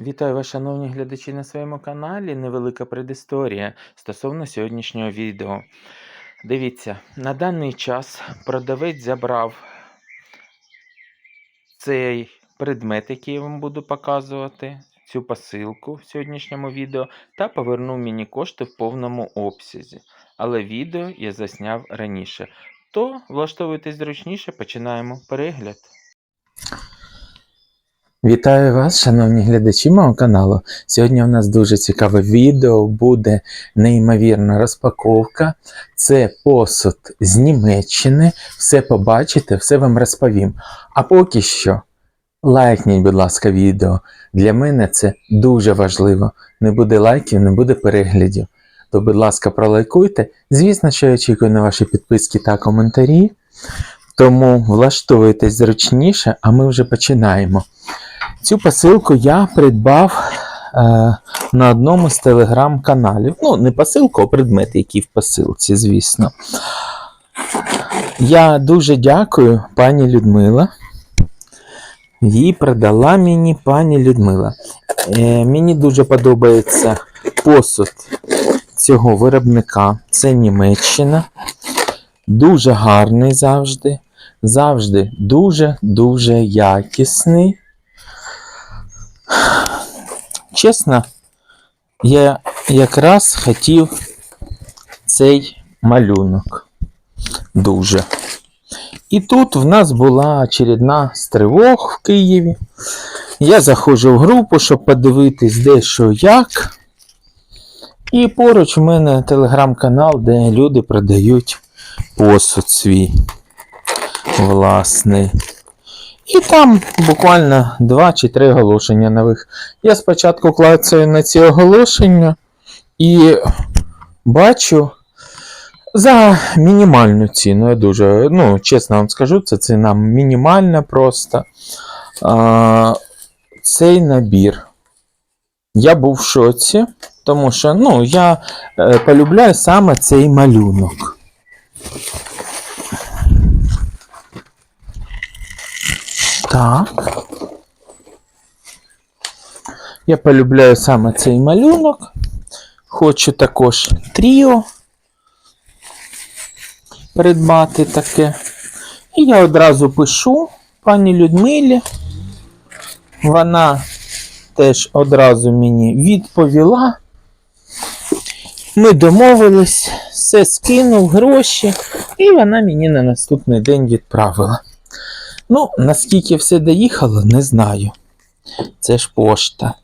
Вітаю вас, шановні глядачі на своєму каналі. Невелика предісторія стосовно сьогоднішнього відео. Дивіться, на даний час продавець забрав цей предмет, який я вам буду показувати, цю посилку в сьогоднішньому відео, та повернув мені кошти в повному обсязі. Але відео я засняв раніше. То влаштовуйтесь зручніше, починаємо перегляд. Вітаю вас, шановні глядачі мого каналу. Сьогодні у нас дуже цікаве відео, буде неймовірна розпаковка. Це посуд з Німеччини. Все побачите, все вам розповім. А поки що, лайкніть, будь ласка, відео. Для мене це дуже важливо. Не буде лайків, не буде переглядів. То, будь ласка, пролайкуйте. Звісно, що я очікую на ваші підписки та коментарі. Тому влаштовуйтесь зручніше, а ми вже починаємо. Цю посилку я придбав е, на одному з телеграм-каналів. Ну, не посилку, а предмет, який в посилці, звісно. Я дуже дякую пані Людмила. Її продала мені пані Людмила. Е, мені дуже подобається посуд цього виробника. Це Німеччина. Дуже гарний завжди. Завжди дуже-дуже якісний. Чесно, я якраз хотів цей малюнок. Дуже. І тут в нас була очередна з тривог в Києві. Я заходжу в групу, щоб подивитись де що як. І поруч в мене телеграм-канал, де люди продають посуд свій власний. І там буквально 2 чи 3 оголошення нових. Я спочатку клацаю на ці оголошення і бачу за мінімальну ціну. Я дуже, ну, чесно вам скажу, це ціна мінімальна просто. А, цей набір. Я був в шоці, тому що ну, я е, полюбляю саме цей малюнок. Так. Я полюбляю саме цей малюнок. Хочу також тріо придбати таке. І я одразу пишу пані Людмилі. Вона теж одразу мені відповіла. Ми домовились, все скинув гроші, і вона мені на наступний день відправила. Ну, наскільки все доїхало, не знаю. Це ж пошта.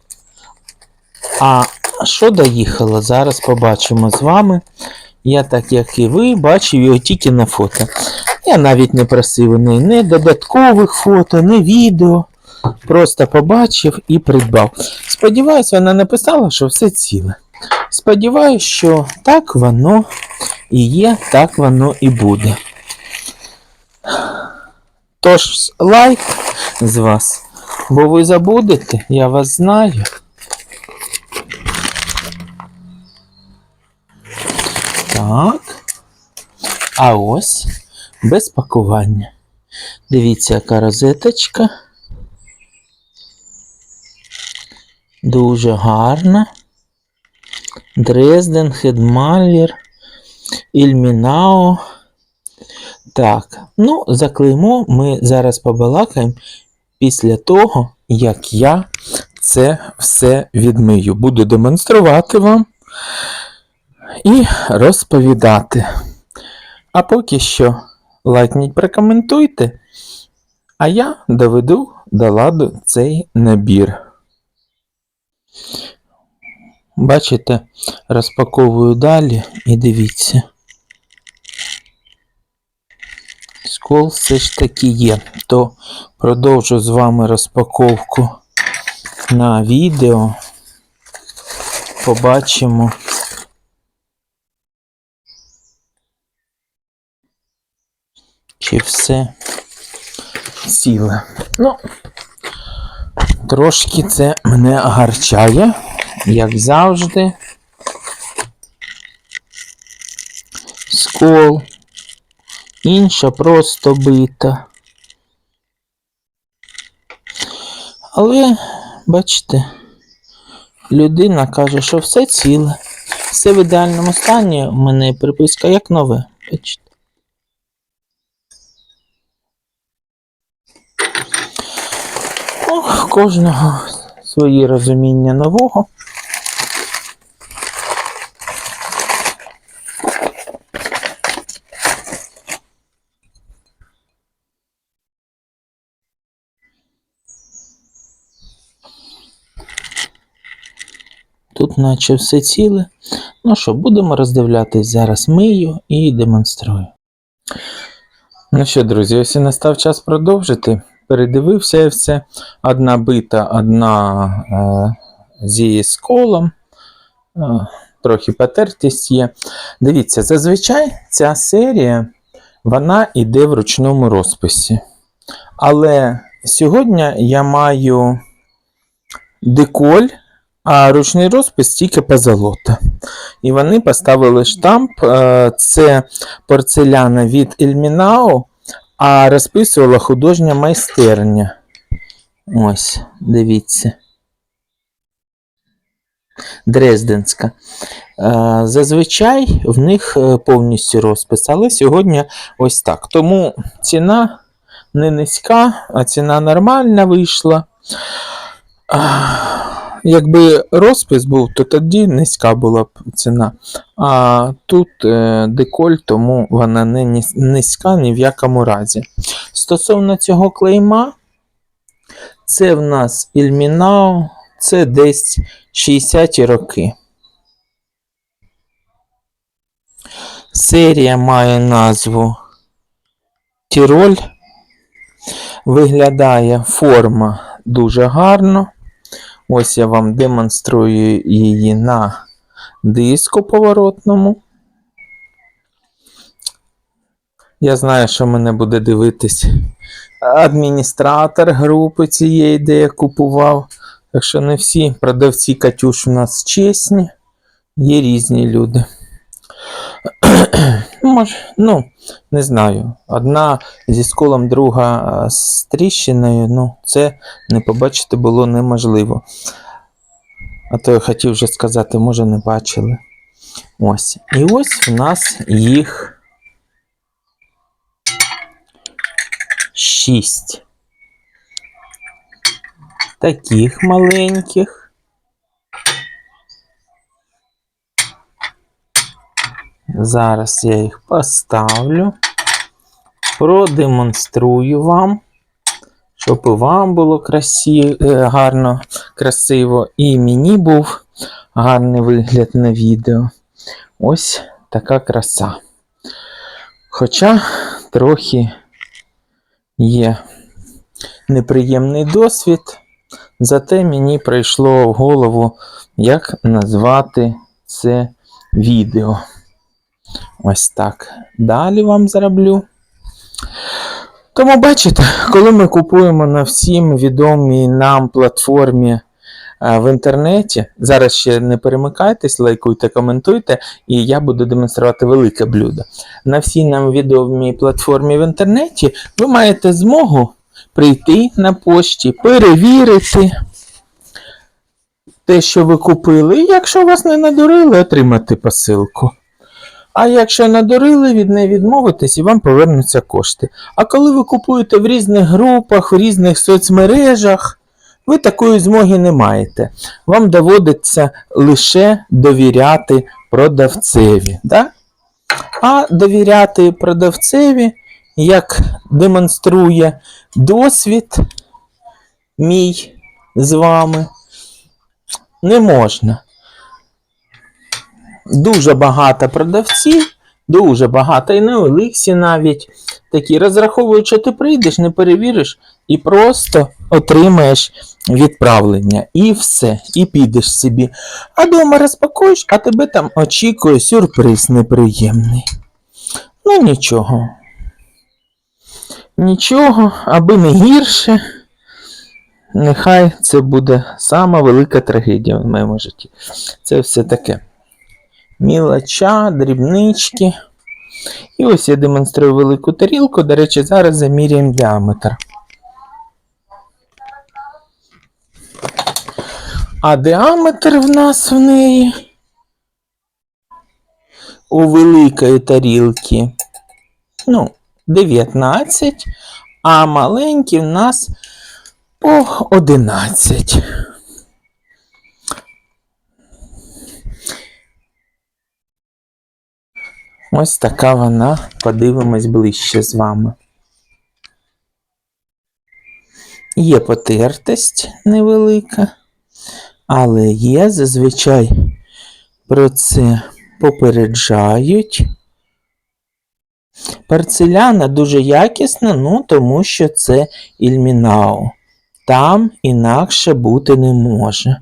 А що доїхало, зараз побачимо з вами. Я, так як і ви, бачив його тільки на фото. Я навіть не просив ні, ні додаткових фото, ні відео. Просто побачив і придбав. Сподіваюсь, вона написала, що все ціле. Сподіваюсь, що так воно і є, так воно і буде. Тож лайк з вас, бо ви забудете, я вас знаю. Так. А ось без пакування. Дивіться, яка розеточка. Дуже гарна. Дрезден, Хедмаллер, Ільмінао. Так, ну, за клеймо ми зараз побалакаємо після того, як я це все відмию. Буду демонструвати вам і розповідати. А поки що лайкніть, прокоментуйте, а я доведу до ладу цей набір. Бачите, розпаковую далі і дивіться. Скол все ж таки є. То продовжу з вами розпаковку на відео. Побачимо. Чи все ціле. Ну, трошки це мене гарчає, як завжди. Скол. Інша просто бита. Але, бачите, людина каже, що все ціле, все в ідеальному стані. У мене приписка як нове. Бачите? Ох, кожного свої розуміння нового. Тут наче все ціле. Ну що, будемо роздивлятись зараз мию і демонструю. Ну що, друзі, ось і настав час продовжити. Передивився я все. Одна бита, одна е, зі сколом. Е, трохи потертість є. Дивіться, зазвичай ця серія вона йде в ручному розписі. Але сьогодні я маю деколь, а ручний розпис тільки позолота. І вони поставили штамп. е, Це порцеляна від Ельмінау, а розписувала художня майстерня. Ось, дивіться. Дрезденська. Е, Зазвичай в них е, повністю розпис, але сьогодні ось так. Тому ціна не низька, а ціна нормальна вийшла. Якби розпис був, то тоді низька була б ціна. А тут е, деколь, тому вона не низька ні в якому разі. Стосовно цього клейма, це в нас Ільмінау, це десь 60-ті роки. Серія має назву Тіроль. Виглядає форма дуже гарно. Ось я вам демонструю її на диску поворотному. Я знаю, що мене буде дивитись адміністратор групи цієї, де я купував. Так що не всі продавці Катюш у нас чесні, є різні люди. Може, ну, не знаю. Одна зі сколом, друга з тріщиною, ну, це не побачити було неможливо. А то я хотів вже сказати, може, не бачили. Ось. І ось у нас їх шість. Таких маленьких. Зараз я їх поставлю, продемонструю вам, щоб і вам було красі... е, гарно, красиво, і мені був гарний вигляд на відео. Ось така краса. Хоча трохи є неприємний досвід, зате мені прийшло в голову, як назвати це відео. Ось так. Далі вам зроблю. Тому бачите, коли ми купуємо на всім відомій нам платформі е, в інтернеті, зараз ще не перемикайтесь, лайкуйте, коментуйте, і я буду демонструвати велике блюдо. На всій нам відомій платформі в інтернеті ви маєте змогу прийти на пошті, перевірити те, що ви купили, і якщо вас не надурили, отримати посилку. А якщо надурили, від неї відмовитись і вам повернуться кошти. А коли ви купуєте в різних групах, в різних соцмережах, ви такої змоги не маєте. Вам доводиться лише довіряти продавцеві. Да? А довіряти продавцеві, як демонструє досвід мій з вами, не можна дуже багато продавців, дуже багато, і на навіть такі розраховують, що ти прийдеш, не перевіриш і просто отримаєш відправлення. І все, і підеш собі. А дома розпакуєш, а тебе там очікує сюрприз неприємний. Ну нічого. Нічого, аби не гірше. Нехай це буде сама велика трагедія в моєму житті. Це все таке мілоча, дрібнички. І ось я демонструю велику тарілку. До речі, зараз заміряємо діаметр. А діаметр в нас в неї у великої тарілки, ну, 19, а маленькі в нас по 11. Ось така вона. Подивимось ближче з вами. Є потертость невелика, але є зазвичай про це попереджають. Порцеляна дуже якісна, ну тому що це ільмінау. Там інакше бути не може.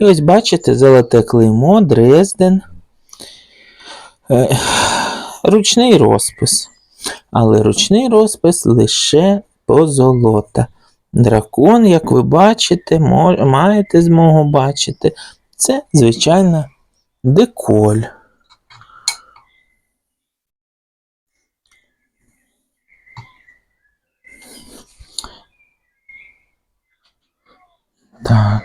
І ось бачите, золоте клеймо, Дрезден. Ручний розпис. Але ручний розпис лише позолота. Дракон, як ви бачите, маєте змогу бачити, це звичайна деколь. Так.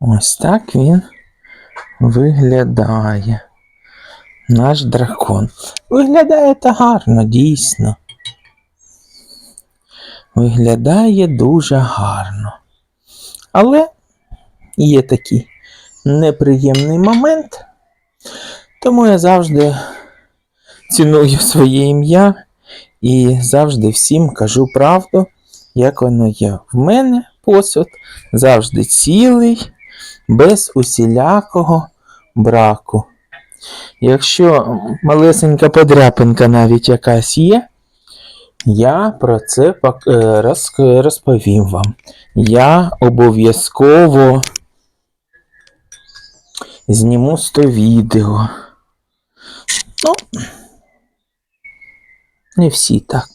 Ось так він виглядає. Наш дракон. Виглядає та гарно, дійсно. Виглядає дуже гарно. Але є такий неприємний момент. Тому я завжди ціную своє ім'я і завжди всім кажу правду, як воно є. В мене посуд завжди цілий, без усілякого браку. Якщо малесенька подряпинка навіть якась є, я про це е, роз- розповім вам. Я обов'язково зніму 100 відео. Ну, не всі так.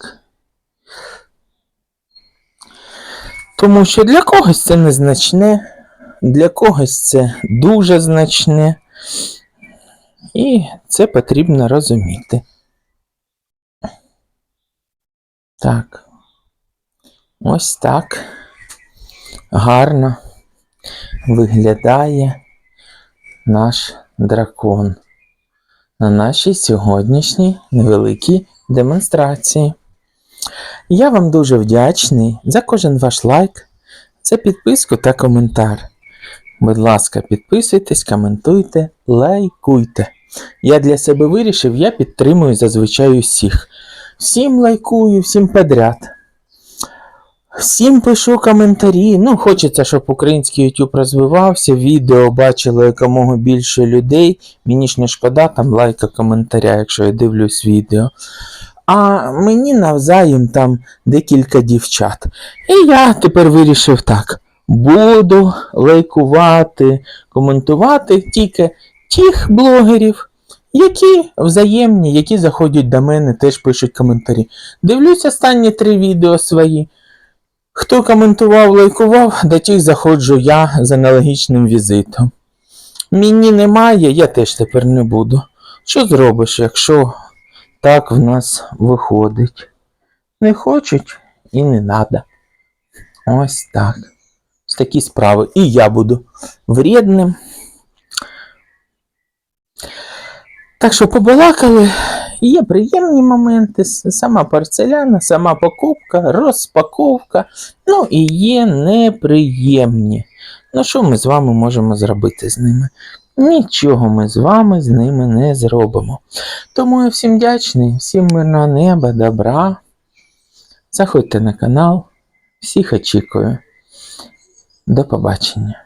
Тому що для когось це незначне, для когось це дуже значне. І це потрібно розуміти. Так. Ось так. Гарно виглядає наш дракон на нашій сьогоднішній невеликій демонстрації. Я вам дуже вдячний за кожен ваш лайк, за підписку та коментар. Будь ласка, підписуйтесь, коментуйте, лайкуйте. Я для себе вирішив, я підтримую зазвичай усіх. Всім лайкую, всім подряд. Всім пишу коментарі. Ну, хочеться, щоб український YouTube розвивався, відео бачило якомога більше людей. Мені ж не шкода там лайка коментаря, якщо я дивлюсь відео. А мені навзаєм там декілька дівчат. І я тепер вирішив так. Буду лайкувати, коментувати тільки тих блогерів, які взаємні, які заходять до мене, теж пишуть коментарі. Дивлюсь останні три відео свої. Хто коментував, лайкував, до тих заходжу я з аналогічним візитом. Мені немає, я теж тепер не буду. Що зробиш, якщо так в нас виходить? Не хочуть і не надо. Ось так. Такі справи. І я буду вредним. Так що побалакали. Є приємні моменти, сама порцеляна, сама покупка, розпаковка. Ну і є неприємні. Ну що ми з вами можемо зробити з ними? Нічого ми з вами з ними не зробимо. Тому я всім вдячний, всім мирного неба, добра. Заходьте на канал. Всіх очікую. До побачення.